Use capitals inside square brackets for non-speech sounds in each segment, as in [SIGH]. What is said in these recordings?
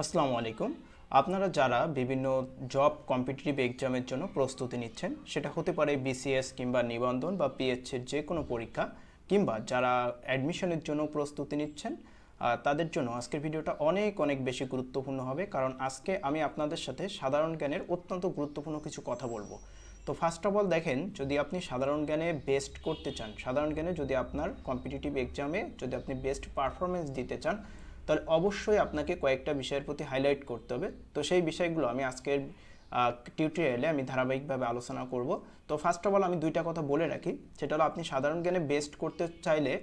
আসসালামু আলাইকুম। আপনারা যারা বিভিন্ন জব কম্পিটিটিভ এক্সামের জন্য প্রস্তুতি নিচ্ছেন, সেটা হতে পারে বিসিএস কিংবা নিবন্ধন বা পিএইচের যে কোনো পরীক্ষা, কিংবা যারা অ্যাডমিশনের জন্য প্রস্তুতি নিচ্ছেন তাদের জন্য আজকের ভিডিওটা অনেক অনেক বেশি গুরুত্বপূর্ণ হবে। কারণ আজকে আমি আপনাদের সাথে সাধারণ জ্ঞানের অত্যন্ত গুরুত্বপূর্ণ কিছু কথা বলব। তো ফার্স্ট অফ অল দেখেন, যদি আপনি সাধারণ জ্ঞানে বেস্ট করতে চান, সাধারণ জ্ঞানে যদি আপনার কম্পিটিটিভ এক্সামে যদি আপনি বেস্ট পারফরমেন্স দিতে চান তাহলে অবশ্যই আপনাকে কয়েকটা বিষয়ের প্রতি হাইলাইট করতে হবে। তো সেই বিষয়গুলো আমি আজকের টিউটোরিয়ালে আমি ধারাবাহিকভাবে আলোচনা করব। তো ফার্স্ট অফ অল আমি দুইটা কথা বলে রাখি। সেটা হলো আপনি সাধারণ জ্ঞানে বেস্ট করতে চাইলে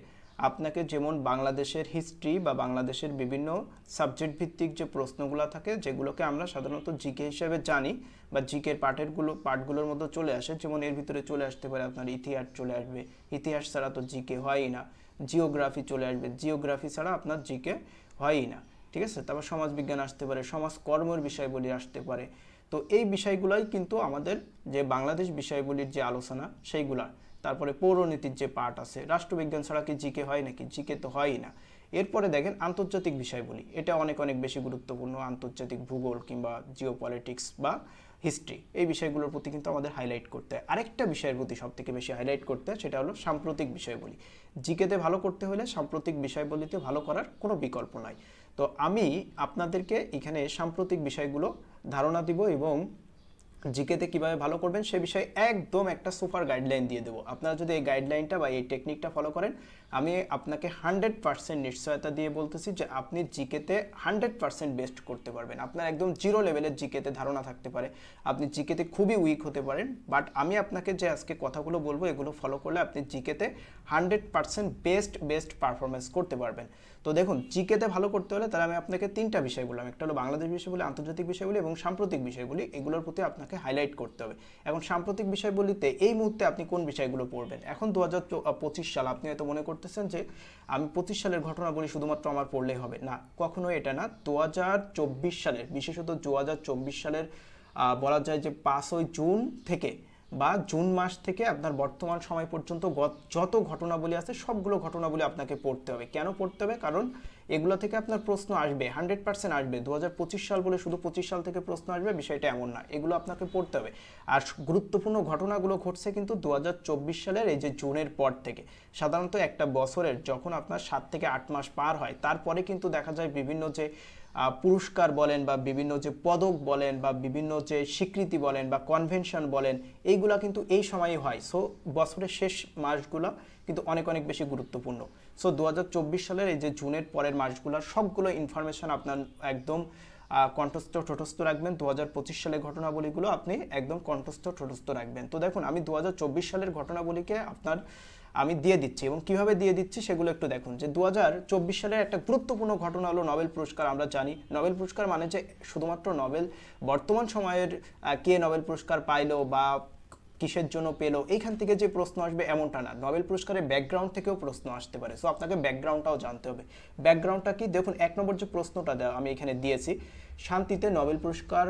আপনাকে যেমন বাংলাদেশের হিস্ট্রি বা বাংলাদেশের বিভিন্ন সাবজেক্ট ভিত্তিক যে প্রশ্নগুলো থাকে, যেগুলোকে আমরা সাধারণত জিকে হিসেবে জানি বা জিকের পার্টেরগুলো পার্টগুলোর মধ্যে চলে আসে। যেমন এর ভিতরে চলে আসতে পারে আপনার ইতিহাস চলে আসবে। ইতিহাস ছাড়া তো জিকে হয়ই না। জিওগ্রাফি চলে আসবে। জিওগ্রাফি ছাড়া আপনার জিকে হয়ই না, ঠিক আছে? তারপর সমাজবিজ্ঞান আসতে পারে সমাজ কর্মের বিষয়গুলি আসতে পারে। তো এই বিষয়গুলোই কিন্তু আমাদের যে বাংলাদেশ বিষয়গুলির যে আলোচনা, সেইগুলা। তারপরে পৌরনীতির যে পার্ট আছে, রাষ্ট্রবিজ্ঞান ছাড়া কি জিকে হয় নাকি? জিকে তো হয়ই না। এরপরে দেখেন আন্তর্জাতিক বিষয়গুলি এটা অনেক অনেক বেশি গুরুত্বপূর্ণ, আন্তর্জাতিক ভূগোল কিংবা জিও পলিটিক্স বা হিস্ট্রি। এই বিষয়গুলোর প্রতি কিন্তু আমাদের হাইলাইট করতে হয়। আরেকটা বিষয়ের প্রতি সব থেকে বেশি হাইলাইট করতে হয়, সেটা হলো সাম্প্রতিক বিষয়গুলি জিকেতে ভালো করতে হলে সাম্প্রতিক বিষয়বলিতে ভালো করার কোনো বিকল্প নাই। তো আমি আপনাদেরকে এখানে সাম্প্রতিক বিষয়গুলো ধারণা দিব এবং জিকেতে কীভাবে ভালো করবেন সে বিষয়ে একদম একটা সুপার গাইডলাইন দিয়ে দেবো। আপনারা যদি এই গাইডলাইনটা বা এই টেকনিকটা ফলো করেন, আমি আপনাকে হান্ড্রেড পার্সেন্ট নিশ্চয়তা দিয়ে বলতেছি যে আপনি জিকেতে হান্ড্রেড পার্সেন্ট বেস্ট করতে পারবেন। আপনার একদম জিরো লেভেলের জিকেতে ধারণা থাকতে পারে। আপনি জিকেতে খুবই উইক হতে পারেন বাট আমি আপনাকে যে আজকে কথাগুলো বলব, এগুলো ফলো করলে আপনি জিকেতে hundred percent best best performance করতে পারবেন। তো দেখুন, জিকেতে ভালো করতে হলে তাহলে আমি আপনাকে তিনটা বিষয় বললাম। একটা হলো বাংলাদেশ বিষয় বলি, আন্তর্জাতিক বিষয় বলি এবং সাম্প্রতিক বিষয় বলি, এগুলোর প্রতি আপনাকে হাইলাইট করতে হবে। এখন সাম্প্রতিক বিষয় বলিতে এই মুহূর্তে আপনি কোন বিষয়গুলো পড়বেন? এখন দু হাজার পঁচিশ সাল, আপনি হয়তো মনে করতেছেন যে আমি পঁচিশ সালের ঘটনাগুলি শুধুমাত্র আমার পড়লেই হবে। না, কখনোই এটা না। দু হাজার চব্বিশ সালের, বিশেষত দু হাজার চব্বিশ সালের বলা যায় যে পাঁচই জুন থেকে বা জুন মাস থেকে আপনার বর্তমান সময় পর্যন্ত যত ঘটনাবলী আছে, সবগুলো ঘটনাবলী আপনাকে পড়তে হবে। কেন পড়তে হবে? কারণ এগুলো থেকে আপনার প্রশ্ন আসবে হান্ড্রেড পার্সেন্ট আসবে। দু হাজার পঁচিশ সাল বলে শুধু পঁচিশ সাল থেকে প্রশ্ন আসবে, বিষয়টা এমন না। এগুলো আপনাকে পড়তে হবে। আর গুরুত্বপূর্ণ ঘটনাগুলো ঘটছে কিন্তু দু হাজার চব্বিশ সালের এই যে জুনের পর থেকে। সাধারণত একটা বছরের যখন আপনার সাত থেকে আট মাস পার হয়, তারপরে কিন্তু দেখা যায় বিভিন্ন যে পুরস্কার বলেন বা বিভিন্ন যে পদক বলেন বা বিভিন্ন যে স্বীকৃতি বলেন বা কনভেনশন বলেন, এইগুলা কিন্তু এই সময়ই হয়। সো বছরের শেষ মাসগুলো কিন্তু অনেক অনেক বেশি গুরুত্বপূর্ণ। সো দু হাজার চব্বিশ সালের এই যে জুনের পরের মাসগুলোর সবগুলো ইনফরমেশন আপনার একদম কণ্ঠস্থ ঠোঁটস্থ রাখবেন। দু হাজার পঁচিশ সালের ঘটনাবলীগুলো আপনি একদম কণ্ঠস্থ ঠোঁটস্থ রাখবেন। তো দেখুন, আমি দু হাজার চব্বিশ সালের ঘটনাবলীকে আপনার আমি দিয়ে দিচ্ছি এবং কীভাবে দিয়ে দিচ্ছি সেগুলো একটু দেখুন। যে দু হাজার চব্বিশ সালের একটা গুরুত্বপূর্ণ ঘটনা হলো নোবেল পুরস্কার, আমরা জানি। নোবেল পুরস্কার মানে যে শুধুমাত্র নোবেল বর্তমান সময়ের কে নোবেল পুরস্কার পাইলো বা কিসের জন্য পেল, এইখান থেকে যে প্রশ্ন আসবে এমনটা না। নোবেল পুরস্কারের ব্যাকগ্রাউন্ড থেকেও প্রশ্ন আসতে পারে। সো আপনাকে ব্যাকগ্রাউন্ডটাও জানতে হবে। ব্যাকগ্রাউন্ডটা কি? দেখুন, এক নম্বর যে প্রশ্নটা দেওয়া আমি এখানে দিয়েছি, শান্তিতে নোবেল পুরস্কার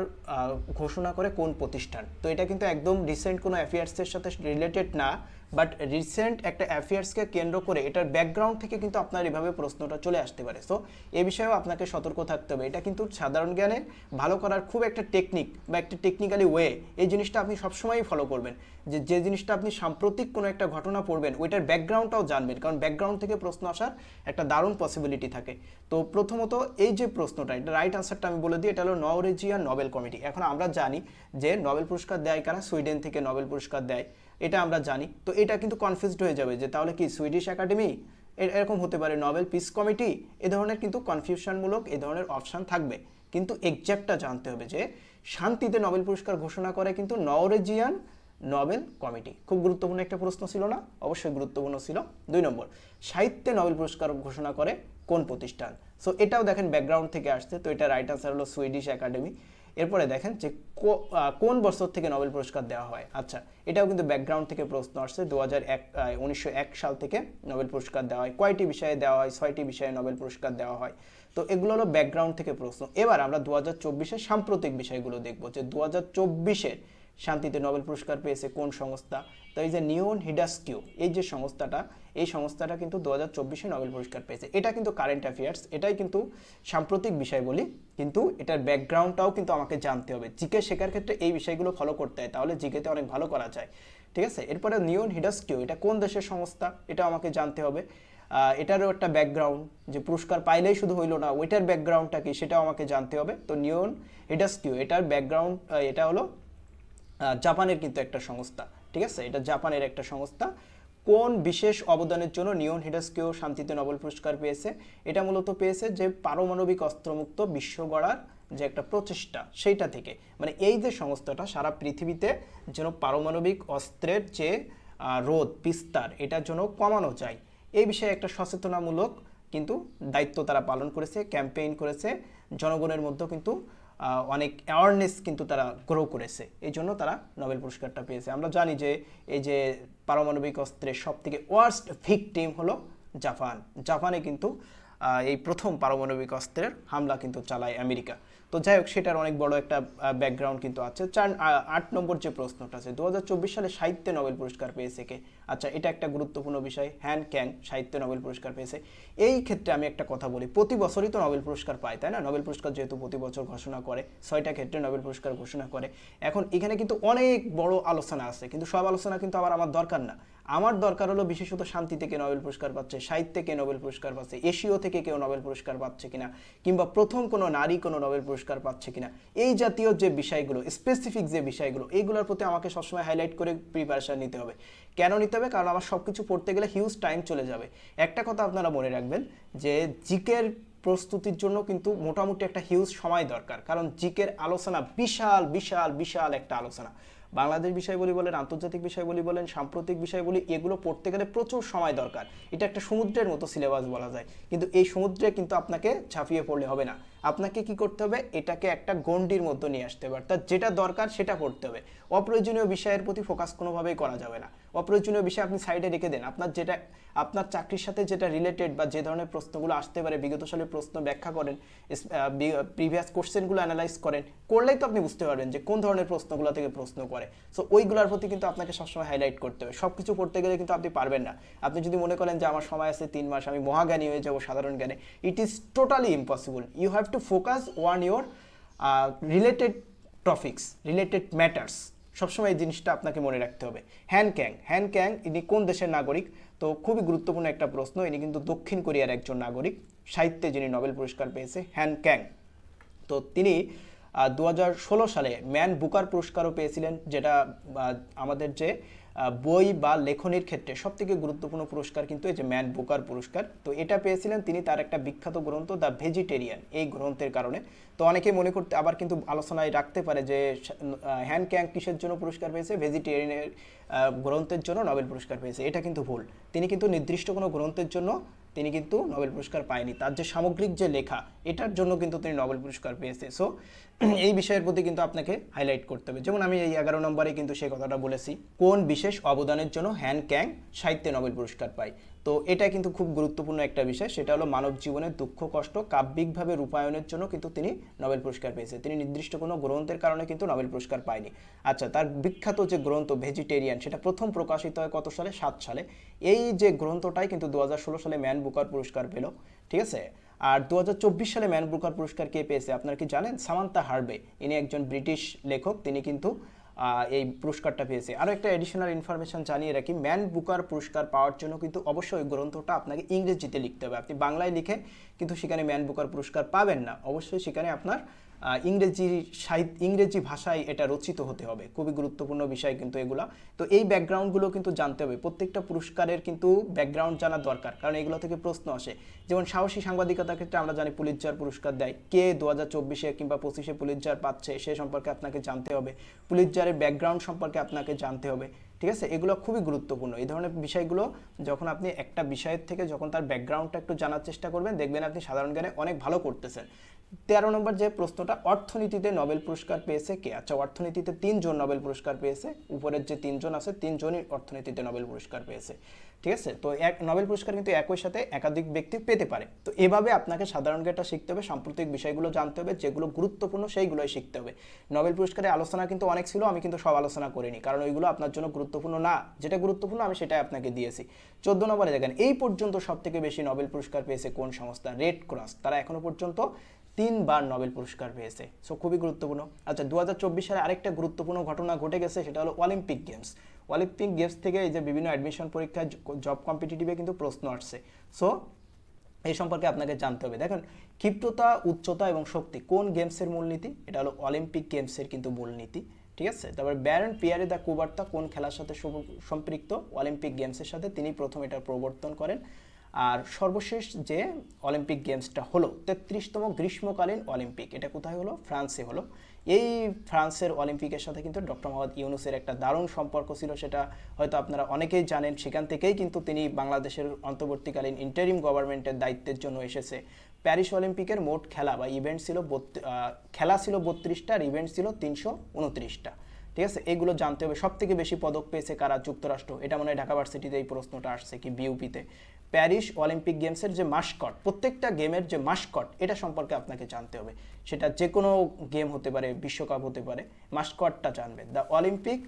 ঘোষণা করে কোন প্রতিষ্ঠান? তো এটা কিন্তু একদম রিসেন্ট কোনো অ্যাফেয়ার্সের সাথে রিলেটেড না। বাট রিসেন্ট একটা অ্যাফেয়ার্সকে কেন্দ্র করে এটার ব্যাকগ্রাউন্ড থেকে কিন্তু আপনার এভাবে প্রশ্নটা চলে আসতে পারে। সো এ বিষয়েও আপনাকে সতর্ক থাকতে হবে। এটা কিন্তু সাধারণ জ্ঞানে ভালো করার খুব একটা টেকনিক বা একটা টেকনিক্যালি ওয়ে এই জিনিসটা আপনি সবসময়ই ফলো করবেন। যে যে জিনিসটা আপনি সাম্প্রতিক কোনো একটা ঘটনা পড়বেন, ওইটার ব্যাকগ্রাউন্ডটাও জানবেন। কারণ ব্যাকগ্রাউন্ড থেকে প্রশ্ন আসার একটা দারুণ পসিবিলিটি থাকে। তো প্রথমত এই যে প্রশ্নটা, এটা রাইট আনসারটা আমি বলে দিই, এটা হলো নরওয়েজিয়ান নোবেল কমিটি এখন আমরা জানি যে নোবেল পুরস্কার দেয় কারা? সুইডেন থেকে নোবেল পুরস্কার দেয়। এটা আমরা জানি। তো এটা কিন্তু কনফিউজড হয়ে যাবে যে তাহলে কি সুইডিশ একাডেমি এরকম হতে পারে নোবেল পিস কমিটি এ ধরনের কিন্তু কনফিউশনমূলক এ ধরনের অপশান থাকবে। কিন্তু এক্সাক্টটা জানতে হবে যে শান্তিতে নোবেল পুরস্কার ঘোষণা করে কিন্তু নরওয়েজিয়ান নোবেল কমিটি খুব গুরুত্বপূর্ণ একটা প্রশ্ন ছিল না? অবশ্যই গুরুত্বপূর্ণ ছিল। দুই নম্বর, সাহিত্যে নোবেল পুরস্কার ঘোষণা করে কোন প্রতিষ্ঠান? সো এটাও দেখেন ব্যাকগ্রাউন্ড থেকে আসছে। তো এটা রাইট আনসার হলো সুইডিশ একাডেমি এরপরে দেখেন যে কোন বছর থেকে নোবেল পুরস্কার দেওয়া হয়? আচ্ছা এটাও কিন্তু ব্যাকগ্রাউন্ড থেকে প্রশ্ন আসছে। দু হাজার এক সাল থেকে নোবেল পুরস্কার দেওয়া হয়। কয়টি বিষয়ে দেওয়া হয়? ছয়টি বিষয়ে নোবেল পুরস্কার দেওয়া হয়? তো এগুলো হলো ব্যাকগ্রাউন্ড থেকে প্রশ্ন। এবার আমরা দু হাজার সাম্প্রতিক বিষয়গুলো দেখব যে দু হাজার চব্বিশের শান্তিতে নোবেল পুরস্কার পেয়েছে কোন সংস্থা? তো এই যে নিওন হিডাস্কিউ এই যে সংস্থাটা, এই সংস্থাটা কিন্তু দু হাজার চব্বিশে নোবেল পুরস্কার পেয়েছে। এটা কিন্তু কারেন্ট অ্যাফেয়ার্স এটাই কিন্তু সাম্প্রতিক বিষয় বলি, কিন্তু এটার ব্যাকগ্রাউন্ডটাও কিন্তু আমাকে জানতে হবে। জিকে শেখার ক্ষেত্রে এই বিষয়গুলো ফলো করতে হয়, তাহলে জিকেতে অনেক ভালো করা যায়। ঠিক আছে? এরপরে নিওন হিডাস্কিউ এটা কোন দেশের সংস্থা? এটা আমাকে জানতে হবে। এটারও একটা ব্যাকগ্রাউন্ড যে পুরস্কার পাইলেই শুধু হইল না, ওইটার ব্যাকগ্রাউন্ডটা কি সেটাও আমাকে জানতে হবে। তো নিওন হিডাস্কিউ এটার ব্যাকগ্রাউন্ড এটা হলো জাপানের কিন্তু একটা সংস্থা, ঠিক আছে? এটা জাপানের একটা সংস্থা। কোন বিশেষ অবদানের জন্য নিয়ন হিডাস্কিও শান্তিতে নোবেল পুরস্কার পেয়েছে? এটা মূলত পেয়েছে যে পারমাণবিক অস্ত্রমুক্ত বিশ্ব গড়ার যে একটা প্রচেষ্টা, সেইটা থেকে। মানে এই যে সংস্থাটা সারা পৃথিবীতে যেন পারমাণবিক অস্ত্রের যে রোধ, বিস্তার এটার জন্য কমানো যায়। এই বিষয়ে একটা সচেতনামূলক কিন্তু দায়িত্ব তারা পালন করেছে, ক্যাম্পেইন করেছে। জনগণের মধ্যেও কিন্তু অনেক অ্যাওয়ারনেস কিন্তু তারা গ্রো করেছে। এই জন্য তারা নোবেল পুরস্কারটা পেয়েছে। আমরা জানি যে এই যে পারমাণবিক অস্ত্রের সব থেকে ওয়ার্স্ট ভিকটিম হলো জাপান। জাপানে কিন্তু এই প্রথম পারমাণবিক অস্ত্রের হামলা কিন্তু চালায় আমেরিকা। তো যাই হোক, সেটার অনেক বড় একটা ব্যাকগ্রাউন্ড কিন্তু আছে। চার আট নম্বর যে প্রশ্নটা আছে, দু হাজার চব্বিশ সালে সাহিত্যে নোবেল পুরস্কার পেয়েছে কে? আচ্ছা এটা একটা গুরুত্বপূর্ণ বিষয়। হ্যান ক্যাং সাহিত্যে নোবেল পুরস্কার পেয়েছে। এই ক্ষেত্রে আমি একটা কথা বলি, প্রতি বছরই তো নোবেল পুরস্কার পায়, তাই না? নোবেল পুরস্কার যেহেতু প্রতি বছর ঘোষণা করে, ছয়টা ক্ষেত্রে নোবেল পুরস্কার ঘোষণা করে। এখন এখানে কিন্তু অনেক বড় আলোচনা আছে, কিন্তু সব আলোচনা কিন্তু আবার আমার দরকার না। আমার দরকার হলো বিশেষত শান্তি থেকে নোবেল পুরস্কার পাচ্ছে, সাহিত্যে কে নোবেল পুরস্কার পাচ্ছে, এশীয় থেকে কেউ নোবেল পুরস্কার পাচ্ছে কিনা, কিংবা প্রথম কোনো নারী কোনো নোবেল পুরস্কার পাচ্ছে কিনা। এই জাতীয় যে বিষয়গুলো স্পেসিফিক যে বিষয়গুলো এইগুলোর প্রতি আমাকে সবসময় হাইলাইট করে প্রিপারেশন নিতে হবে। কেন নিতে হবে? কারণ আমার সব কিছু পড়তে গেলে হিউজ টাইম চলে যাবে। একটা কথা আপনারা মনে রাখবেন যে জিকের প্রস্তুতির জন্য কিন্তু মোটামুটি একটা হিউজ সময় দরকার। কারণ জিকের আলোচনা বিশাল বিশাল বিশাল একটা আলোচনা। বাংলাদেশ বিষয় বলি বলেন, আন্তর্জাতিক বিষয় বলি বলেন, সাম্প্রতিক বিষয় বলি, এগুলো পড়তে গেলে প্রচুর সময় দরকার। এটা একটা সমুদ্রের মতো সিলেবাস বলা যায়। কিন্তু এই সমুদ্রে কিন্তু আপনাকে ঝাঁপিয়ে পড়লে হবে না। আপনাকে কি করতে হবে? এটাকে একটা গণ্ডির মধ্যে নিয়ে আসতে হবে। অর্থাৎ যেটা দরকার সেটা করতে হবে। অপ্রয়োজনীয় বিষয়ের প্রতি ফোকাস কোনোভাবেই করা যাবে না। অপ্রয়োজনীয় বিষয় আপনি সাইডে রেখে দেন। আপনার যেটা, আপনার চাকরির সাথে যেটা রিলেটেড বা যে ধরনের প্রশ্নগুলো আসতে পারে, বিগত সালের প্রশ্ন ব্যাখ্যা করেন প্রিভিয়াস কোশ্চেনগুলো অ্যানালাইজ করেন, করলেই তো আপনি বুঝতে পারবেন যে কোন ধরনের প্রশ্নগুলো থেকে প্রশ্ন করে। সো ওইগুলোর প্রতি কিন্তু আপনাকে সবসময় হাইলাইট করতে হবে। সব কিছু পড়তে গেলে কিন্তু আপনি পারবেন না। আপনি যদি মনে করেন যে আমার সময় আছে তিন মাস, আমি মহাজ্ঞানী হয়ে যাব সাধারণ জ্ঞানে it is totally impossible you have to focus one your related topics related matters সবসময় এই জিনিসটা আপনাকে মনে রাখতে হবে। হ্যান ক্যাং। হ্যান ক্যাং, ইনি কোন দেশের নাগরিক? তো খুবই গুরুত্বপূর্ণ একটা প্রশ্ন। ইনি কিন্তু দক্ষিণ কোরিয়ার একজন নাগরিক। সাহিত্যে যিনি নোবেল পুরস্কার পেয়েছে, হ্যান ক্যাং। তো তিনি দু হাজার ষোলো সালে ম্যান বুকার পুরস্কারও পেয়েছিলেন, যেটা আমাদের যে বই বা লেখনির ক্ষেত্রে সব থেকে গুরুত্বপূর্ণ পুরস্কার কিন্তু এই যে ম্যান বুকার পুরস্কার। তো এটা পেয়েছিলেন তিনি তার একটা বিখ্যাত গ্রন্থ দ্য ভেজিটেরিয়ান, এই গ্রন্থের কারণে। তো অনেকে মনে করতে, আবার কিন্তু আলোচনায় রাখতে পারে যে হ্যান্ড ক্যাং কিসের জন্য পুরস্কার পেয়েছে? ভেজিটেরিয়ানের গ্রন্থের জন্য নোবেল পুরস্কার পেয়েছে। এটা কিন্তু ভুল। তিনি কিন্তু নির্দিষ্ট কোনো গ্রন্থের জন্য তিনি কিন্তু নোবেল পুরস্কার পায়নি। তার যে সামগ্রিক যে লেখা, এটার জন্য কিন্তু তিনি নোবেল পুরস্কার পেয়েছে। সো [CLEARS THROAT] এই বিষয়ের প্রতি কিন্তু আপনাকে হাইলাইট করতে হবে। যেমন আমি এই এগারো নম্বরে কিন্তু সেই কথাটা বলেছি, কোন বিশেষ অবদানের জন্য হ্যান ক্যাং সাহিত্যে নোবেল পুরস্কার পায়? তো এটা কিন্তু খুব গুরুত্বপূর্ণ একটা বিষয়, সেটা হলো মানব জীবনের দুঃখ, কষ্ট কাব্যিকভাবে রূপায়ণের জন্য কিন্তু তিনি নোবেল পুরস্কার পেয়েছে তিনি নির্দিষ্ট কোনো গ্রন্থের কারণে কিন্তু নোবেল পুরস্কার পায়নি। আচ্ছা তার বিখ্যাত যে গ্রন্থ ভেজিটেরিয়ান সেটা প্রথম প্রকাশিত হয় কত সালে? সাত সালে। এই যে গ্রন্থটাই কিন্তু দু হাজার ষোলো সালে ম্যান বুকার পুরস্কার পেল, ঠিক আছে? আর দু হাজার চব্বিশ সালে ম্যান বুকার পুরস্কার কে পেয়েছে? আপনারা কি জানেন? Samantha Harvey. ইনি একজন ব্রিটিশ লেখক, তিনি কিন্তু এই পুরস্কারটা পেয়েছে। আরও একটা এডিশনাল ইনফরমেশন জানিয়ে রাখি, ম্যান বুকার পুরস্কার পাওয়ার জন্য কিন্তু অবশ্যই গ্রন্থটা আপনাকে ইংরেজিতে লিখতে হবে। আপনি বাংলায় লিখে কিন্তু সেখানে ম্যান বুকার পুরস্কার পাবেন না। অবশ্যই সেখানে আপনার ইংরেজি সাহিত্য ইংরেজি ভাষায় এটা রচিত হতে হবে। খুবই গুরুত্বপূর্ণ বিষয় কিন্তু এগুলো। তো এই ব্যাকগ্রাউন্ডগুলো কিন্তু জানতে হবে। প্রত্যেকটা পুরস্কারের কিন্তু ব্যাকগ্রাউন্ড জানা দরকার, কারণ এগুলো থেকে প্রশ্ন আসে। যেমন সাহসী সাংবাদিকতার ক্ষেত্রে আমরা জানি পুলিৎজার পুরস্কার দেয়। কে দু হাজার চব্বিশে কিংবা পঁচিশে পুলিৎজার পাচ্ছে, সে সম্পর্কে আপনাকে জানতে হবে। পুলিৎজারের ব্যাকগ্রাউন্ড সম্পর্কে আপনাকে জানতে হবে। ঠিক আছে? এগুলো খুবই গুরুত্বপূর্ণ। এই ধরনের বিষয়গুলো যখন আপনি একটা বিষয়ের থেকে যখন তার ব্যাকগ্রাউন্ডটা একটু জানার চেষ্টা করবেন, দেখবেন আপনি সাধারণ জ্ঞানে অনেক ভালো করতেছেন। তেরো নম্বর যে প্রশ্নটা, অর্থনীতিতে নোবেল পুরস্কার পেয়েছে কে? আচ্ছা অর্থনীতিতে তিনজন নোবেল পুরস্কার পেয়েছে, উপরের যে তিনজন আছে, তিনজনই অর্থনীতিতে নোবেল পুরস্কার পেয়েছে, ঠিক আছে? তো এক, নোবেল পুরস্কার কিন্তু একই সাথে একাধিক ব্যক্তি পেতে পারে। তো এভাবে আপনাকে সাধারণ জ্ঞানটা শিখতে হবে, সাম্প্রতিক বিষয়গুলো জানতে হবে, যেগুলো গুরুত্বপূর্ণ সেইগুলোই শিখতে হবে। নোবেল পুরস্কারের আলোচনা কিন্তু অনেক ছিল, আমি কিন্তু সব আলোচনা করিনি, কারণ ওইগুলো আপনার জন্য গুরুত্বপূর্ণ না। যেটা গুরুত্বপূর্ণ, আমি সেটাই আপনাকে দিয়েছি। চোদ্দ নম্বরে দেখেন, এই পর্যন্ত সব থেকে বেশি নোবেল পুরস্কার পেয়েছে কোন সংস্থা? Red Cross. তারা এখনও পর্যন্ত তিনবার নোবেল পুরস্কার পেয়েছে। সো খুবই গুরুত্বপূর্ণ। আচ্ছা দু সালে আরেকটা গুরুত্বপূর্ণ ঘটনা ঘটে গেছে, সেটা হলো অলিম্পিক গেমস অলিম্পিক গেমস থেকে এই যে বিভিন্ন অ্যাডমিশন পরীক্ষায় জব কম্পিটিটিভে কিন্তু প্রশ্ন আসছে। সো এই সম্পর্কে আপনাকে জানতে হবে। দেখেন, ক্ষিপ্রতা, উচ্চতা এবং শক্তি কোন গেমসের মূলনীতি? এটা হলো অলিম্পিক গেমসের কিন্তু মূলনীতি, ঠিক আছে? তারপর ব্যারন পিয়ারে দ্য কুবার্তা কোন খেলার সাথে সম- সম্পৃক্ত? অলিম্পিক গেমসের সাথে তিনি প্রথম এটা প্রবর্তন করেন। আর সর্বশেষ যে অলিম্পিক গেমসটা হলো, তেত্রিশতম গ্রীষ্মকালীন অলিম্পিক, এটা কোথায় হলো? ফ্রান্সে হলো। এই ফ্রান্সের অলিম্পিকের সাথে কিন্তু ডক্টর মোহাম্মদ ইউনুসের একটা দারুণ সম্পর্ক ছিল, সেটা হয়তো আপনারা অনেকেই জানেন। সেখান থেকেই কিন্তু তিনি বাংলাদেশের অন্তর্বর্তীকালীন ইন্টারিম গভর্নমেন্টের দায়িত্বের জন্য এসেছে। প্যারিস অলিম্পিকের মোট খেলা বা ইভেন্ট ছিল খেলা ছিল বত্রিশটা, আর ইভেন্ট ছিল তিনশো উনত্রিশটা। ঠিক আছে? এগুলো জানতে হবে। সব থেকে বেশি পদক পেয়েছে কারা? যুক্তরাষ্ট্র। এটা মনে হয় ঢাকা ভার্সিটিতে এই প্রশ্নটা আসছে কি বিউপিতে প্যারিস অলিম্পিক গেমসের যে মাস্কট, প্রত্যেকটা গেমের যে মাস্কট, এটা সম্পর্কে আপনাকে জানতে হবে। সেটা যে কোনো গেম হতে পারে, বিশ্বকাপ হতে পারে, মাস্কটটা জানবেন। দ্য অলিম্পিক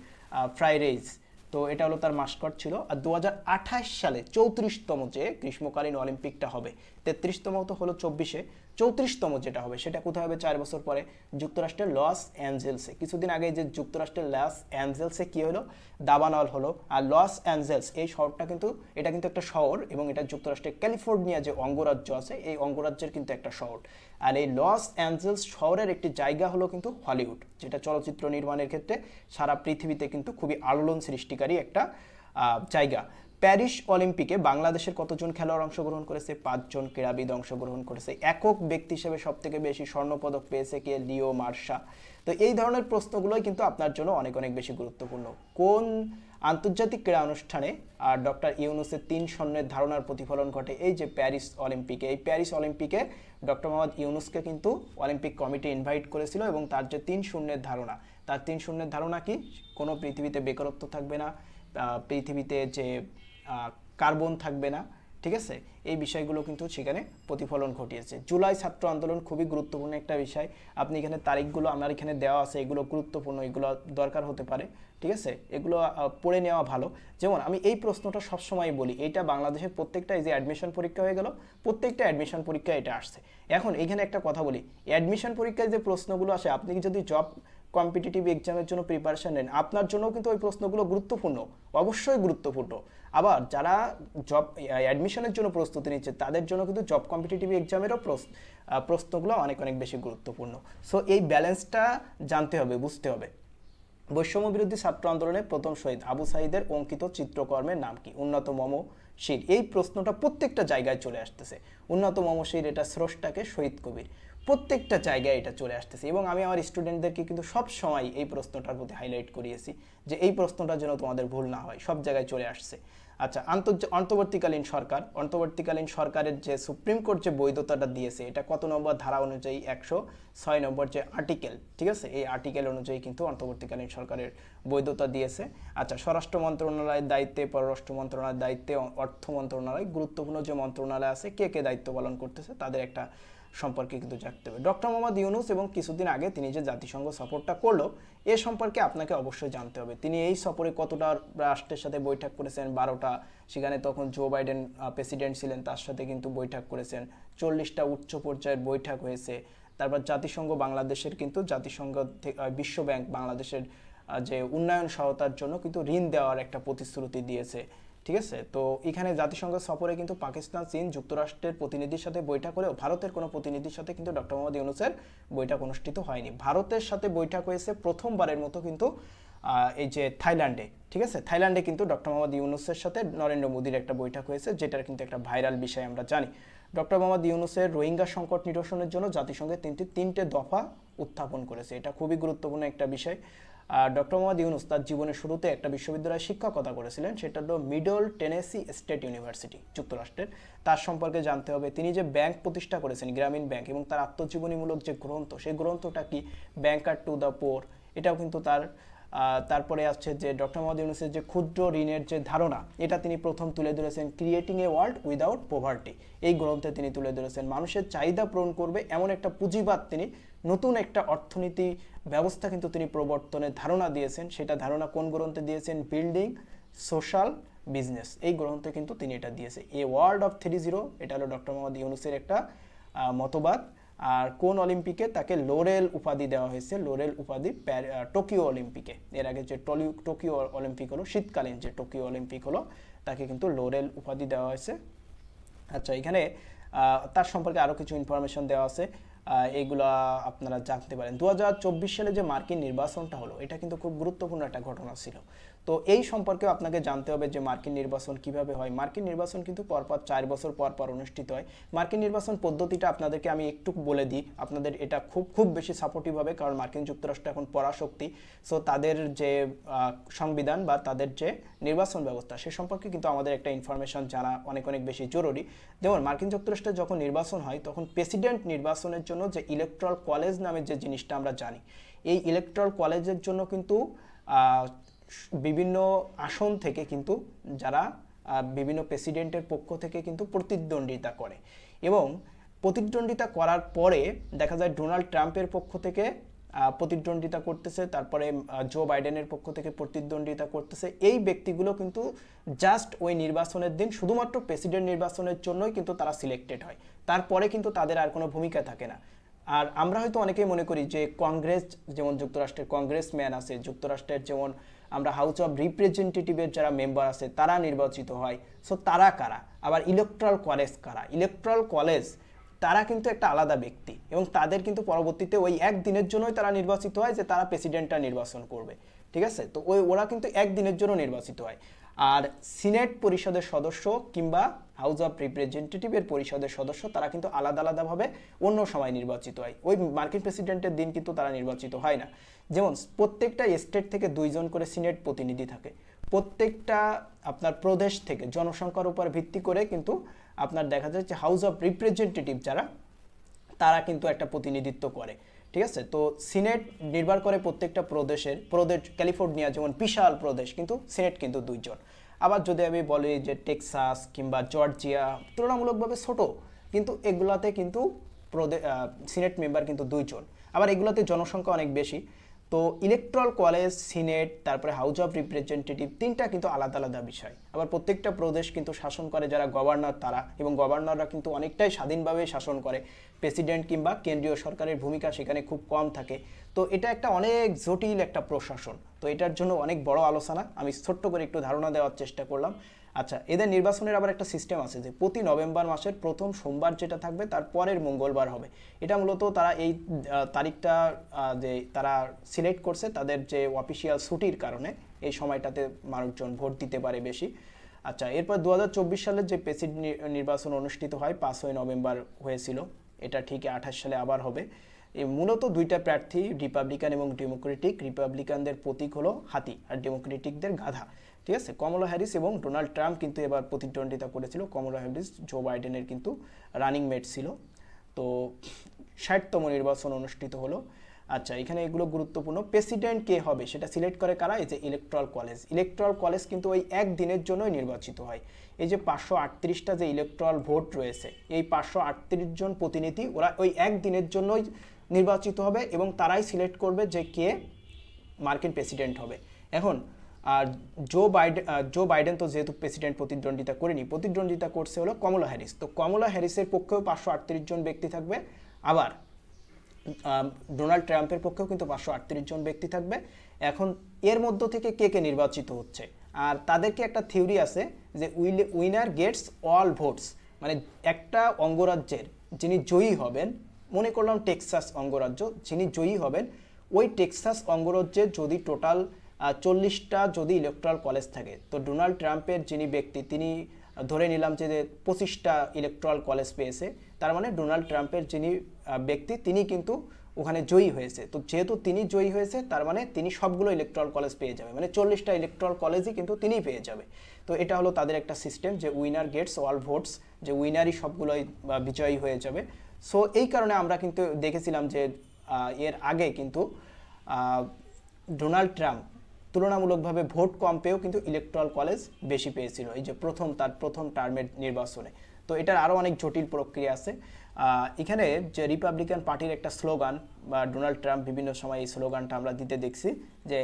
ফ্রাইড রেইজ তো এটা হলো তার মাস্কট ছিল। আর দু হাজার আঠাশ সালে চৌত্রিশতম যে গ্রীষ্মকালীন অলিম্পিকটা হবে, তেত্রিশতম তো হলো চব্বিশে, চৌত্রিশতম যেটা হবে সেটা কোথায় হবে চার বছর পরে? যুক্তরাষ্ট্রের লস অ্যাঞ্জেলসে। কিছুদিন আগে যে যুক্তরাষ্ট্রের লস অ্যাঞ্জেলসে কি হলো? দাবানল হলো। আর লস অ্যাঞ্জেলস, এই শহরটা কিন্তু, এটা কিন্তু একটা শহর এবং এটা যুক্তরাষ্ট্রের ক্যালিফোর্নিয়া যে অঙ্গরাজ্য আছে, এই অঙ্গরাজ্যের কিন্তু একটা শহর। আর এই লস অ্যাঞ্জেলস শহরের একটি জায়গা হলো কিন্তু হলিউড, যেটা চলচ্চিত্র নির্মাণের ক্ষেত্রে সারা পৃথিবীতে কিন্তু খুবই আলোড়ন সৃষ্টিকারী একটা জায়গা। প্যারিস অলিম্পিকে বাংলাদেশের কতজন খেলোয়াড় অংশগ্রহণ করেছে? পাঁচজন ক্রীড়াবিদ অংশগ্রহণ করেছে। একক ব্যক্তি হিসেবে সবথেকে বেশি স্বর্ণপদক পেয়েছে কে? লিও মার্শা। তো এই ধরনের প্রশ্নগুলোই কিন্তু আপনার জন্য অনেক অনেক বেশি গুরুত্বপূর্ণ। কোন আন্তর্জাতিক ক্রীড়া অনুষ্ঠানে আর ডক্টর ইউনুসের তিন স্বর্ণের ধারণার প্রতিফলন ঘটে? এই যে প্যারিস অলিম্পিকে, এই প্যারিস অলিম্পিকে ডক্টর মোহাম্মদ ইউনুসকে কিন্তু অলিম্পিক কমিটি ইনভাইট করেছিল এবং তার যে তিন শূন্যের ধারণা, তার তিন শূন্যের ধারণা কি? কোনো পৃথিবীতে বেকারত্ব থাকবে না পৃথিবীতে যে কার্বন থাকবে না ঠিক আছে? এই বিষয়গুলো কিন্তু সেখানে প্রতিফলন ঘটিয়েছে। জুলাই ছাত্র আন্দোলন খুবই গুরুত্বপূর্ণ একটা বিষয়। আপনি এখানে তারিখগুলো আমার এখানে দেওয়া আছে, এগুলো গুরুত্বপূর্ণ, এগুলো দরকার হতে পারে, ঠিক আছে? এগুলো পড়ে নেওয়া ভালো। যেমন আমি এই প্রশ্নটা সবসময় বলি এইটা বাংলাদেশের প্রত্যেকটা এই যে অ্যাডমিশন পরীক্ষা হয়ে গেল, প্রত্যেকটা অ্যাডমিশন পরীক্ষা এটা আসছে। এখন এখানে একটা কথা বলি অ্যাডমিশন পরীক্ষায় যে প্রশ্নগুলো আসে, আপনি যদি জব কম্পিটিটিভ এক্সামের জন্য প্রিপারেশন নেন, আপনার জন্য কিন্তু ওই প্রশ্নগুলো গুরুত্বপূর্ণ, অবশ্যই গুরুত্বপূর্ণ। আবার যারা জব অ্যাডমিশনের জন্য প্রস্তুতি নিচ্ছে, তাদের জন্য কিন্তু জব কম্পিটিটিভ এক্সামেরও প্রশ্নগুলো অনেক অনেক বেশি গুরুত্বপূর্ণ। সো এই ব্যালেন্সটা জানতে হবে, বুঝতে হবে। বৈষম্য বিরোধী ছাত্র আন্দোলনের প্রথম শহীদ আবু সাইদের অঙ্কিত চিত্রকর্মের নাম কি? উন্নত মম শির। এই প্রশ্নটা প্রত্যেকটা জায়গায় চলে আসতেছে। উন্নত মম শির, এটা স্রষ্টাকে শহীদ কবির। প্রত্যেকটা জায়গায় এটা চলে আসতেছে এবং আমি আমার স্টুডেন্টদেরকে কিন্তু সব সময় এই প্রশ্নটার প্রতি হাইলাইট করিয়েছি যে এই প্রশ্নটা যেন তোমাদের ভুল না হয়, সব জায়গায় চলে আসছে। আচ্ছা অন্তর্বর্তীকালীন সরকার, অন্তর্বর্তীকালীন সরকারের যে সুপ্রিম কোর্ট যে বৈধতাটা দিয়েছে, এটা কত নম্বর? ধারা অনুযায়ী একশো ছয় নম্বর যে আর্টিকেল ঠিক আছে? এই আর্টিকেল অনুযায়ী কিন্তু অন্তর্বর্তীকালীন সরকারের বৈধতা দিয়েছে। আচ্ছা স্বরাষ্ট্র মন্ত্রণালয়ের দায়িত্বে, পররাষ্ট্র মন্ত্রণালয়ের দায়িত্বে, অর্থ মন্ত্রণালয়, গুরুত্বপূর্ণ যে মন্ত্রণালয় আছে, কে কে দায়িত্ব পালন করতেছে, তাদের একটা সম্পর্কে কিন্তু জানতে হবে। ডক্টর মোহাম্মদ ইউনুস এবং কিছুদিন আগে তিনি যে জাতিসংঘ সফরটা করল, এ সম্পর্কে আপনাকে অবশ্যই জানতে হবে। তিনি এই সফরে কতটা রাষ্ট্রের সাথে বৈঠক করেছেন, বারোটা, সেখানে তখন জো বাইডেন প্রেসিডেন্ট ছিলেন, তার সাথে কিন্তু বৈঠক করেছেন। চল্লিশটা উচ্চ পর্যায়ের বৈঠক হয়েছে। তারপর জাতিসংঘ বাংলাদেশের কিন্তু জাতিসংঘ থেকে বিশ্ব ব্যাংক বাংলাদেশের যে উন্নয়ন সহায়তার জন্য কিন্তু ঋণ দেওয়ার একটা প্রতিশ্রুতি দিয়েছে। ঠিক আছে? তো এখানে জাতিসংঘ সফরে কিন্তু পাকিস্তান, চীন যুক্তরাষ্ট্রের প্রতিনিধির সাথে বৈঠক করেও ভারতের কোনো প্রতিনিধির সাথে কিন্তু ডক্টর মোহাম্মদ ইউনুসের বৈঠক অনুষ্ঠিত হয়নি। ভারতের সাথে বৈঠক হয়েছে প্রথমবারের মতো কিন্তু এই যে থাইল্যান্ডে, ঠিক আছে? থাইল্যান্ডে কিন্তু ডক্টর মোহাম্মদ ইউনুসের সাথে নরেন্দ্র মোদীর একটা বৈঠক হয়েছে, যেটার কিন্তু একটা ভাইরাল বিষয় আমরা জানি। ডক্টর মোহাম্মদ ইউনুসের রোহিঙ্গা সংকট নিরসনের জন্য জাতিসংঘের তিনটি, তিনটে দফা উত্থাপন করেছে। এটা খুবই গুরুত্বপূর্ণ একটা বিষয়। ডক্টর মোহাম্মদ ইউনুস তার জীবনের শুরুতে একটা বিশ্ববিদ্যালয়ে শিক্ষকতা করেছিলেন, সেটা হলো মিডল টেনেসি স্টেট ইউনিভার্সিটি, যুক্তরাষ্ট্রের। তার সম্পর্কে জানতে হবে, তিনি যে ব্যাংক প্রতিষ্ঠা করেছেন, গ্রামীণ ব্যাংক, এবং তার আত্মজীবনীমূলক যে গ্রন্থ, সেই গ্রন্থটা কি? ব্যাংকার টু দ্য পোর এটাও কিন্তু তার তারপরে আসছে যে ডক্টর মোহাম্মদ ইউনুসের যে ক্ষুদ্র ঋণের যে ধারণা, এটা তিনি প্রথম তুলে ধরেছেন creating a world without poverty এই গ্রন্থে তিনি তুলে ধরেছেন, মানুষের চাহিদা পূরণ করবে এমন একটা পুঁজিবাদ তিনি, নতুন একটা অর্থনীতি ব্যবস্থা কিন্তু তিনি প্রবর্তনের ধারণা দিয়েছেন। সেটা ধারণা কোন গ্রন্থে দিয়েছেন? বিল্ডিং সোশ্যাল বিজনেস এই গ্রন্থে কিন্তু তিনি এটা দিয়েছে। A world of three zero এটা হলো ডক্টর মোহাম্মদ ইউনুসের একটা মতবাদ। আর কোন অলিম্পিকে তাকে লোরেল উপাধি দেওয়া হয়েছে? লোরেল উপাধি টোকিও অলিম্পিকে। এর আগে যে টলি- টোকিও অলিম্পিক হলো শীতকালীন যে টোকিও অলিম্পিক হলো তাকে কিন্তু লোরেল উপাধি দেওয়া হয়েছে। আচ্ছা এখানে তার সম্পর্কে আরও কিছু ইনফরমেশন দেওয়া আছে। আহ, এইগুলা আপনারা জানতে পারেন। দু হাজার চব্বিশ সালে যে মার্কিন নির্বাচনটা হলো এটা কিন্তু খুব গুরুত্বপূর্ণ একটা ঘটনা ছিল। তো এই সম্পর্কেও আপনাকে জানতে হবে যে মার্কিন নির্বাচন কীভাবে হয়। মার্কিন নির্বাচন কিন্তু পরপর চার বছর পর পর অনুষ্ঠিত হয়। মার্কিন নির্বাচন পদ্ধতিটা আপনাদেরকে আমি একটু বলে দিই। আপনাদের এটা খুব খুব বেশি সাপোর্টিভ হবে কারণ মার্কিন যুক্তরাষ্ট্র এখন পরাশক্তি। সো তাদের যে সংবিধান বা তাদের যে নির্বাচন ব্যবস্থা, সে সম্পর্কে কিন্তু আমাদের একটা ইনফরমেশন জানা অনেক অনেক বেশি জরুরি। যেমন মার্কিন যুক্তরাষ্ট্রে যখন নির্বাচন হয়, তখন প্রেসিডেন্ট নির্বাচনের জন্য যে ইলেকট্রাল কলেজ নামের যে জিনিসটা আমরা জানি, এই ইলেকট্রাল কলেজের জন্য কিন্তু বিভিন্ন আসন থেকে কিন্তু যারা বিভিন্ন প্রেসিডেন্টের পক্ষ থেকে কিন্তু প্রতিদ্বন্দ্বিতা করে। এবং প্রতিদ্বন্দ্বিতা করার পরে দেখা যায় ডোনাল্ড ট্রাম্পের পক্ষ থেকে প্রতিদ্বন্দ্বিতা করতেছে, তারপরে জো বাইডেনের পক্ষ থেকে প্রতিদ্বন্দ্বিতা করতেছে। এই ব্যক্তিগুলো কিন্তু জাস্ট ওই নির্বাচনের দিন শুধুমাত্র প্রেসিডেন্ট নির্বাচনের জন্যই কিন্তু তারা সিলেক্টেড হয়। তারপরে কিন্তু তাদের আর কোনো ভূমিকা থাকে না। আর আমরা হয়তো অনেকেই মনে করি যে কংগ্রেস, যেমন যুক্তরাষ্ট্রের কংগ্রেসম্যান আছে, যুক্তরাষ্ট্রের যেমন আমরা হাউস অফ রিপ্রেজেন্টেটিভের যারা মেম্বার আছে, তারা নির্বাচিত হয়। সো তারা কারা? আবার ইলেকট্রাল কলেজ কারা? ইলেকট্রাল কলেজ তারা কিন্তু একটা আলাদা ব্যক্তি এবং তাদের কিন্তু পরবর্তীতে ওই একদিনের জন্যই তারা নির্বাচিত হয় যে তারা প্রেসিডেন্টটা নির্বাচন করবে। ঠিক আছে? তো ওই, ওরা কিন্তু একদিনের জন্য নির্বাচিত হয়। আর সিনেট পরিষদের সদস্য কিংবা হাউস অফ রিপ্রেজেন্টেটিভের পরিষদের সদস্য, তারা কিন্তু আলাদা আলাদাভাবে অন্য সময় নির্বাচিত হয়। ওই মার্কিন প্রেসিডেন্টের দিন কিন্তু তারা নির্বাচিত হয় না। যেমন, প্রত্যেকটা স্টেট থেকে দুইজন করে সিনেট প্রতিনিধি থাকে। প্রত্যেকটা আপনার প্রদেশ থেকে জনসংখ্যার উপর ভিত্তি করে কিন্তু আপনার দেখা যায় যে হাউস অফ রিপ্রেজেন্টেটিভ যারা, তারা কিন্তু একটা প্রতিনিধিত্ব করে। ঠিক আছে? তো সিনেট নির্ভর করে প্রত্যেকটা প্রদেশের, প্রদেশ, ক্যালিফোর্নিয়া যেমন বিশাল প্রদেশ, কিন্তু সিনেট কিন্তু দুইজন। আবার যদি আমি বলি যে টেক্সাস কিংবা জর্জিয়া তুলনামূলকভাবে ছোট, কিন্তু এগুলাতে কিন্তু সিনেট মেম্বার কিন্তু দুইজন। আবার এগুলোতে জনসংখ্যা অনেক বেশি। তো ইলেকট্রাল কলেজ সিনেট তারপরে হাউস অফ রিপ্রেজেন্টেটিভ তিনটা কিন্তু আলাদা আলাদা বিষয়। আবার প্রত্যেকটা প্রদেশ কিন্তু শাসন করে যারা গভর্নর তারা, এবং গভর্নররা কিন্তু অনেকটাই স্বাধীনভাবে শাসন করে। প্রেসিডেন্ট কিংবা কেন্দ্রীয় সরকারের ভূমিকা সেখানে খুব কম থাকে। তো এটা একটা অনেক জটিল একটা প্রশাসন। তো এটার জন্য অনেক বড় আলোচনা। আমি ছোট্ট করে একটু ধারণা দেওয়ার চেষ্টা করলাম। আচ্ছা এদের নির্বাচনের আবার একটা সিস্টেম আছে যে প্রতি নভেম্বর মাসের প্রথম সোমবার যেটা থাকবে, তার পরের মঙ্গলবার হবে। এটা মূলত তারা এই তারিখটা যে তারা সিলেক্ট করছে তাদের যে অফিসিয়াল ছুটির কারণে, এই সময়টাতে মানুষজন ভোট দিতে পারে বেশি। আচ্ছা এরপর দু হাজার চব্বিশ সালের যে প্রেসিডেন্ট নির্বাচন অনুষ্ঠিত হয়, পাঁচই নভেম্বর হয়েছিল। এটা ঠিক আঠাশ সালে আবার হবে। এই মূলত দুইটা প্রার্থী রিপাবলিকান এবং ডেমোক্রেটিক রিপাবলিকানদের প্রতীক হলো হাতি, আর ডেমোক্রেটিকদের গাধা। ঠিক আছে? কমলা হ্যারিস এবং ডোনাল্ড ট্রাম্প কিন্তু এবার প্রতিদ্বন্দ্বিতা করেছিল। কমলা হ্যারিস জো বাইডেনের কিন্তু রানিং মেট ছিল। তো ষাটতম নির্বাচন অনুষ্ঠিত হলো। আচ্ছা এখানে এগুলো গুরুত্বপূর্ণ। প্রেসিডেন্ট কে হবে সেটা সিলেক্ট করে কারা? এই যে ইলেকট্রাল কলেজ ইলেকট্রাল কলেজ কিন্তু ওই এক দিনের জন্যই নির্বাচিত হয়। এই যে পাঁচশো আটত্রিশটা যে ইলেকট্রাল ভোট রয়েছে, এই পাঁচশো আটত্রিশ জন প্রতিনিধি ওরা ওই এক দিনের জন্যই নির্বাচিত হবে এবং তারাই সিলেক্ট করবে যে কে মার্কিন প্রেসিডেন্ট হবে। এখন আর জো বাইডেন জো বাইডেন তো যেহেতু প্রেসিডেন্ট প্রতিদ্বন্দ্বিতা করেনি, প্রতিদ্বন্দ্বিতা করছে হলো কমলা হ্যারিস তো কমলা হ্যারিসের পক্ষেও পাঁচশো আটত্রিশ জন ব্যক্তি থাকবে। আবার ডোনাল্ড ট্রাম্পের পক্ষেও কিন্তু পাঁচশো আটত্রিশ জন ব্যক্তি থাকবে। এখন এর মধ্য থেকে কে কে নির্বাচিত হচ্ছে? আর তাদেরকে একটা থিওরি আছে যে উইনার গেটস অল ভোটস মানে একটা অঙ্গরাজ্যের যিনি জয়ী হবেন, মনে করলাম টেক্সাস অঙ্গরাজ্য, যিনি জয়ী হবেন, ওই টেক্সাস অঙ্গরাজ্যের যদি টোটাল চল্লিশটা যদি ইলেকট্রাল কলেজ থাকে, তো ডোনাল্ড ট্রাম্পের যিনি ব্যক্তি, তিনি ধরে নিলাম যে পঁচিশটা ইলেকট্রাল কলেজ পেয়েছে, তার মানে ডোনাল্ড ট্রাম্পের যিনি ব্যক্তি, তিনি কিন্তু ওখানে জয়ী হয়েছে। তো যেহেতু তিনি জয়ী হয়েছে, তার মানে তিনি সবগুলো ইলেকট্রাল কলেজ পেয়ে যাবে। মানে চল্লিশটা ইলেকট্রাল কলেজই কিন্তু তিনি পেয়ে যাবে। তো এটা হলো তাদের একটা সিস্টেম যে উইনার গেটস অল ভোটস যে উইনারই সবগুলোই বিজয়ী হয়ে যাবে। সো এই কারণে আমরা কিন্তু দেখেছিলাম যে এর আগে কিন্তু ডোনাল্ড ট্রাম্প তুলনামূলকভাবে ভোট কম পেয়েও কিন্তু ইলেকট্রাল কলেজ বেশি পেয়েছিল। এই যে প্রথম, তার প্রথম টার্মের নির্বাচনে। তো এটার আরও অনেক জটিল প্রক্রিয়া আছে। এখানে যে রিপাবলিকান পার্টির একটা স্লোগান বা ডোনাল্ড ট্রাম্প বিভিন্ন সময় এই স্লোগানটা আমরা দিতে দেখছি যে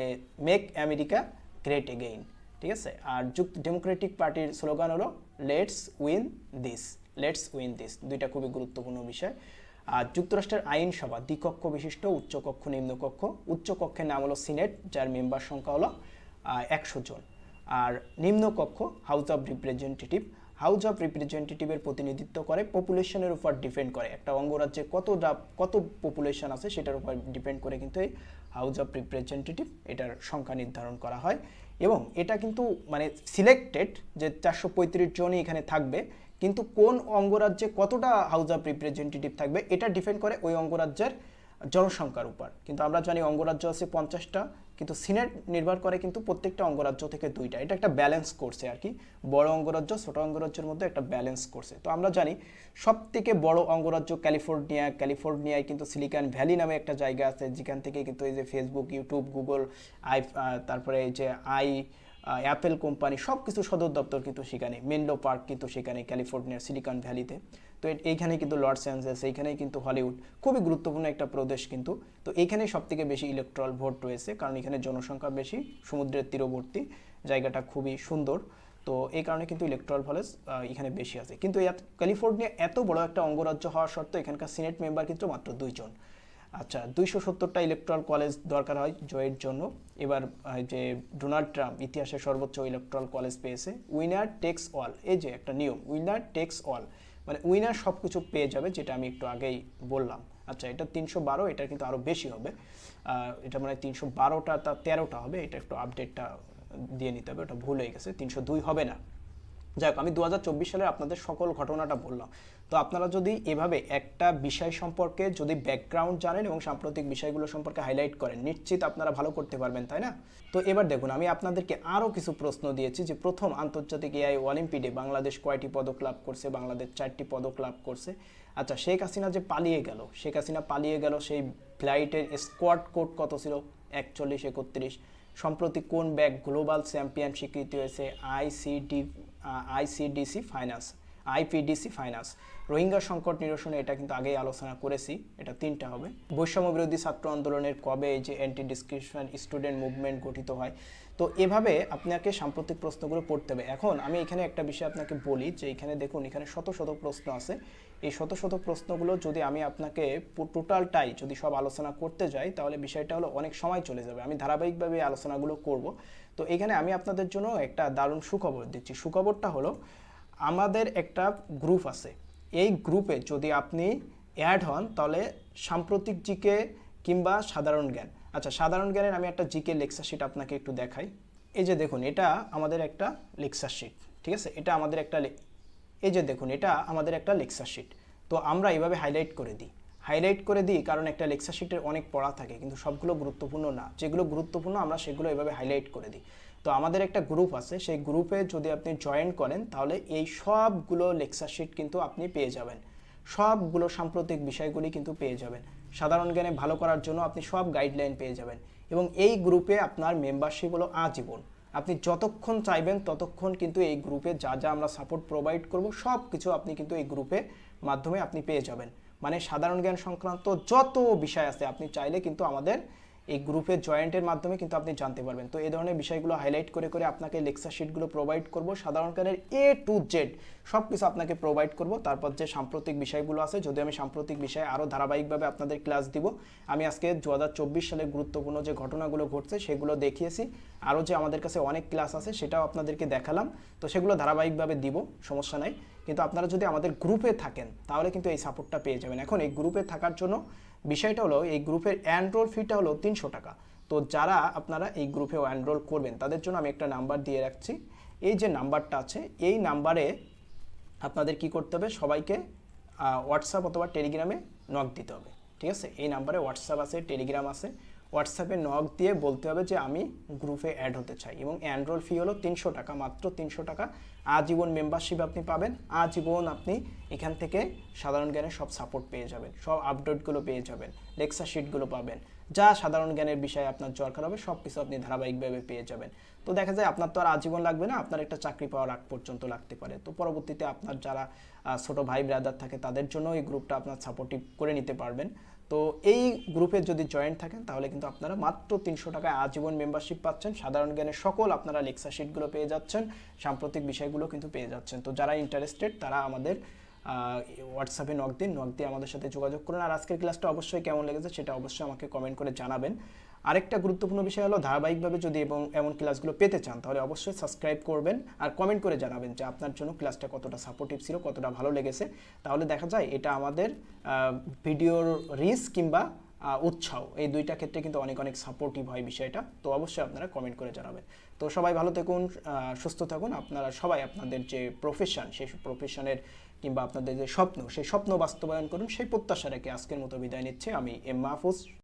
মেক আমেরিকা গ্রেট এগেইন ঠিক আছে? আর যুক্ত ডেমোক্রেটিক পার্টির স্লোগান হলো let's win this let's win this দুইটা খুবই গুরুত্বপূর্ণ বিষয়। যুক্তরাষ্ট্রের আইনসভা দ্বিকক্ষ বিশিষ্ট, উচ্চকক্ষ, নিম্নকক্ষ। উচ্চকক্ষের নাম হলো সিনেট, যার মেম্বার সংখ্যা হলো একশো জন। আর নিম্নকক্ষ, House of Representative. House of রিপ্রেজেন্টেটিভের প্রতিনিধিত্ব করে, পপুলেশনের উপর ডিপেন্ড করে। একটা অঙ্গরাজ্যে কত কত পপুলেশন আছে, সেটার উপর ডিপেন্ড করে কিন্তু এই হাউস অফ রিপ্রেজেন্টেটিভ, এটার সংখ্যা নির্ধারণ করা হয়। এবং এটা কিন্তু মানে সিলেক্টেড যে চারশো পঁয়ত্রিশ জনই এখানে থাকবে কিন্তু কোন অঙ্গরাজ্যে কতটা হাউস অফ রিপ্রেজেন্টেটিভ থাকবে, এটা ডিপেন্ড করে ওই অঙ্গরাজ্যের জনসংখ্যার উপর। কিন্তু আমরা জানি অঙ্গরাজ্য আছে পঞ্চাশটা, কিন্তু সিনেট নির্ভর করে কিন্তু প্রত্যেকটা অঙ্গরাজ্য থেকে দুইটা। এটা একটা ব্যালেন্স করছে আর কি। বড় অঙ্গরাজ্য, ছোট অঙ্গরাজ্যের মধ্যে একটা ব্যালেন্স করছে তো আমরা জানি সব থেকে বড় অঙ্গরাজ্য ক্যালিফোর্নিয়া, ক্যালিফোর্নিয়ায় কিন্তু সিলিকন ভ্যালি নামে একটা জায়গা আছে, যেখান থেকে কিন্তু এই যে ফেসবুক ইউটিউব গুগল আই তারপরে এই যে আই অ্যাপেল কোম্পানি সব কিছু সদর দপ্তর কিন্তু সেখানে, মেনলো পার্ক কিন্তু সেখানে, ক্যালিফোর্নিয়ার, সিলিকন ভ্যালিতে। তো এইখানে কিন্তু লর্ডস অ্যাঞ্জেলস, এইখানেই কিন্তু হলিউড, খুবই গুরুত্বপূর্ণ একটা প্রদেশ কিন্তু। তো এইখানেই সব থেকে বেশি ইলেকট্রাল ভোট রয়েছে, কারণ এখানে জনসংখ্যা বেশি, সমুদ্রের তীরবর্তী, জায়গাটা খুবই সুন্দর। তো এই কারণে কিন্তু ইলেকট্রাল ভলেজ এখানে বেশি আছে। কিন্তু ক্যালিফোর্নিয়া এত বড় একটা অঙ্গরাজ্য হওয়া সত্ত্বেও এখানকার সিনেট মেম্বার কিন্তু মাত্র দুইজন। আচ্ছা দুইশো সত্তরটা ইলেকট্রাল কলেজ দরকার হয় জয়ের জন্য। এবার যে ডোনাল্ড ট্রাম্প ইতিহাসে সর্বোচ্চ ইলেকট্রাল কলেজ পেয়েছে উইনার টেক্স অল এই যে একটা নিয়ম উইনার টেক্স অল মানে উইনার সব কিছু পেয়ে যাবে, যেটা আমি একটু আগেই বললাম। আচ্ছা এটা তিনশো বারো, এটা কিন্তু আরও বেশি হবে। এটা মানে তিনশো বারোটা তা তেরোটা হবে, এটা একটু আপডেটটা দিয়ে নিতে হবে, ওটা ভুল হয়ে গেছে, তিনশো দুই হবে না। যাই আমি দু হাজার চব্বিশ সালে আপনাদের সকল ঘটনাটা বললাম। তো আপনারা যদি এভাবে একটা বিষয় সম্পর্কে যদি ব্যাকগ্রাউন্ড জানেন এবং সাম্প্রতিক বিষয়গুলো সম্পর্কে হাইলাইট করেন, নিশ্চিত আপনারা ভালো করতে পারবেন, তাই না? তো এবার দেখুন, আমি আপনাদেরকে আরও কিছু প্রশ্ন দিয়েছি যে প্রথম, আন্তর্জাতিক এআই অলিম্পিডে বাংলাদেশ কয়টি পদক লাভ করছে, বাংলাদেশ চারটি পদক লাভ করছে। আচ্ছা শেখ হাসিনা যে পালিয়ে গেল, শেখ হাসিনা পালিয়ে গেল সেই ফ্লাইটের স্কোয়াড কোড কত ছিল? একচল্লিশ, একত্রিশ। সম্প্রতি কোন ব্যাগ গ্লোবাল চ্যাম্পিয়ন স্বীকৃতি হয়েছে? ICD ICDC finance IPDC finance Rohingya সংকট নিরসনে এটা কিন্তু আগেই আলোচনা করেছি, এটা তিনটা হবে। বৈষম্য বিরোধী ছাত্র আন্দোলনের কবে যে অ্যান্টি ডিসক্রিপশন স্টুডেন্ট মুভমেন্ট গঠিত হয়, তো এভাবে আপনাকে সাম্প্রতিক প্রশ্নগুলো পড়তে হবে। এখন আমি এখানে একটা বিষয় আপনাকে বলি যে এখানে দেখুন, এখানে শত শত প্রশ্ন আছে। এই শত শত প্রশ্নগুলো যদি আমি আপনাকে টোটালটাই যদি সব আলোচনা করতে যাই, তাহলে বিষয়টা হলো অনেক সময় চলে যাবে। আমি ধারাবাহিকভাবে আলোচনাগুলো করব। তো এখানে আমি আপনাদের জন্য একটা দারুণ সুখবর দিচ্ছি। সুখবরটা হলো, আমাদের একটা গ্রুপ আছে। এই গ্রুপে যদি আপনি অ্যাড হন, তাহলে সাম্প্রতিক জিকে কিংবা সাধারণ জ্ঞান। আচ্ছা সাধারণ জ্ঞানের আমি একটা জিকে লেকচার শিট আপনাকে একটু দেখাই। এই যে দেখুন, এটা আমাদের একটা লেকচার শিট ঠিক আছে? এটা আমাদের একটা এই যে দেখুন, এটা আমাদের একটা লেকচার শিট তো আমরা এইভাবে হাইলাইট করে দিই। হাইলাইট করে দিই, কারণ একটা লেকচার শিটের অনেক পড়া থাকে, কিন্তু সবগুলো গুরুত্বপূর্ণ না। যেগুলো গুরুত্বপূর্ণ, আমরা সেগুলো এভাবে হাইলাইট করে দিই। তো আমাদের একটা গ্রুপ আছে, সেই গ্রুপে যদি আপনি জয়েন করেন, তাহলে এই সবগুলো লেকচার শিট কিন্তু আপনি পেয়ে যাবেন। সবগুলো সাম্প্রতিক বিষয়গুলি কিন্তু পেয়ে যাবেন। সাধারণ জ্ঞানে ভালো করার জন্য আপনি সব গাইডলাইন পেয়ে যাবেন। এবং এই গ্রুপে আপনার মেম্বারশিপ হলো আজীবন। আপনি যতক্ষণ চাইবেন, ততক্ষণ কিন্তু এই গ্রুপে যা যা আমরা সাপোর্ট প্রোভাইড করব সব কিছু আপনি কিন্তু এই গ্রুপে মাধ্যমে আপনি পেয়ে যাবেন। মানে সাধারণ জ্ঞান সংক্রান্ত যত বিষয় আছে আপনি চাইলে কিন্তু আমাদের এই গ্রুপে জয়েন্টের মাধ্যমে কিন্তু আপনি জানতে পারবেন। তো এই ধরনের বিষয়গুলো হাইলাইট করে করে আপনাকে লেকচার শিটগুলো প্রোভাইড করব। সাধারণ জ্ঞানের এ টু জেড সব কিছু আপনাকে প্রোভাইড করব। তারপর যে সাম্প্রতিক বিষয়গুলো আছে, যদি আমি সাম্প্রতিক বিষয়ে আরও ধারাবাহিকভাবে আপনাদের ক্লাস দিব, আমি আজকে দু হাজার চব্বিশ সালে গুরুত্বপূর্ণ যে ঘটনাগুলো ঘটছে, সেগুলো দেখিয়েছি। আরও যে আমাদের কাছে অনেক ক্লাস আছে, সেটাও আপনাদেরকে দেখালাম। তো সেগুলো ধারাবাহিকভাবে দিব, সমস্যা নাই। কিন্তু আপনারা যদি আমাদের গ্রুপে থাকেন, তাহলে কিন্তু এই সাপোর্টটা পেয়ে যাবেন। এখন এই গ্রুপে থাকার জন্য বিষয়টা হলো, এই গ্রুপের অ্যানরোল ফিটা হলো তিনশো টাকা। তো যারা আপনারা এই গ্রুপে অ্যানরোল করবেন, তাদের জন্য আমি একটা নাম্বার দিয়ে রাখছি। এই যে নাম্বারটা আছে, এই নাম্বারে আপনাদের কি করতে হবে? সবাইকে হোয়াটসঅ্যাপ অথবা টেলিগ্রামে নক দিতে হবে। ঠিক আছে? এই নাম্বারে হোয়াটসঅ্যাপ আছে টেলিগ্রাম আছে। হোয়াটসঅ্যাপে নক দিয়ে বলতে হবে যে আমি গ্রুপে অ্যাড হতে চাই এবং অ্যানরোল ফি হলো তিনশো টাকা, মাত্র তিনশো টাকা। আজীবন মেম্বারশিপ আপনি পাবেন। আজীবন আপনি এখান থেকে সাধারণ জ্ঞানের সব সাপোর্ট পেয়ে যাবেন। সব আপডেটগুলো পেয়ে যাবেন। লেকচার শিটগুলো পাবেন। যা সাধারণ জ্ঞানের বিষয়ে আপনার দরকার হবে সব কিছু আপনি ধারাবাহিকভাবে পেয়ে যাবেন। তো দেখা যায় আপনার তো আর আজীবন লাগবে না, আপনার একটা চাকরি পাওয়ার আগ পর্যন্ত লাগতে পারে। তো পরবর্তীতে আপনার যারা ছোট ভাই ব্রাদার থাকে, তাদের জন্য এই গ্রুপটা আপনার সাপোর্টিভ করে নিতে পারবেন। তো এই গ্রুপে যদি জয়েন থাকেন, তাহলে কিন্তু আপনারা মাত্র তিনশো টাকায় আজীবন মেম্বারশিপ পাচ্ছেন। সাধারণ জ্ঞানের সকল আপনারা লেকচার শিটগুলো পেয়ে যাচ্ছেন, সাম্প্রতিক বিষয়গুলো কিন্তু পেয়ে যাচ্ছেন। তো যারা ইন্টারেস্টেড তারা আমাদের হোয়াটসঅ্যাপে নক দিন নক দিয়ে আমাদের সাথে যোগাযোগ করুন। আর আজকের ক্লাসটা অবশ্যই কেমন লেগেছে, সেটা অবশ্যই আমাকে কমেন্ট করে জানাবেন। আরেকটা গুরুত্বপূর্ণ বিষয় হলো ধারাবাহিকভাবে যদি এবং এমন ক্লাসগুলো পেতে চান, তাহলে অবশ্যই সাবস্ক্রাইব করবেন আর কমেন্ট করে জানাবেন যে আপনার জন্য ক্লাসটা কতটা সাপোর্টিভ ছিল, কতটা ভালো লেগেছে। তাহলে দেখা যায় এটা আমাদের ভিডিওর রিস কিংবা উৎসাহ, এই দুইটা ক্ষেত্রে কিন্তু অনেক অনেক সাপোর্টিভ হয় বিষয়টা। তো অবশ্যই আপনারা কমেন্ট করে জানাবেন। তো সবাই ভালো থাকুন সুস্থ থাকুন। আপনারা সবাই আপনাদের যে প্রফেশন সেই প্রফেশনের কিংবা আপনাদের যে স্বপ্ন, সেই স্বপ্ন বাস্তবায়ন করুন। সেই প্রত্যাশা রেখে আজকের মতো বিদায় নিচ্ছে আমি এম মাহফুজ।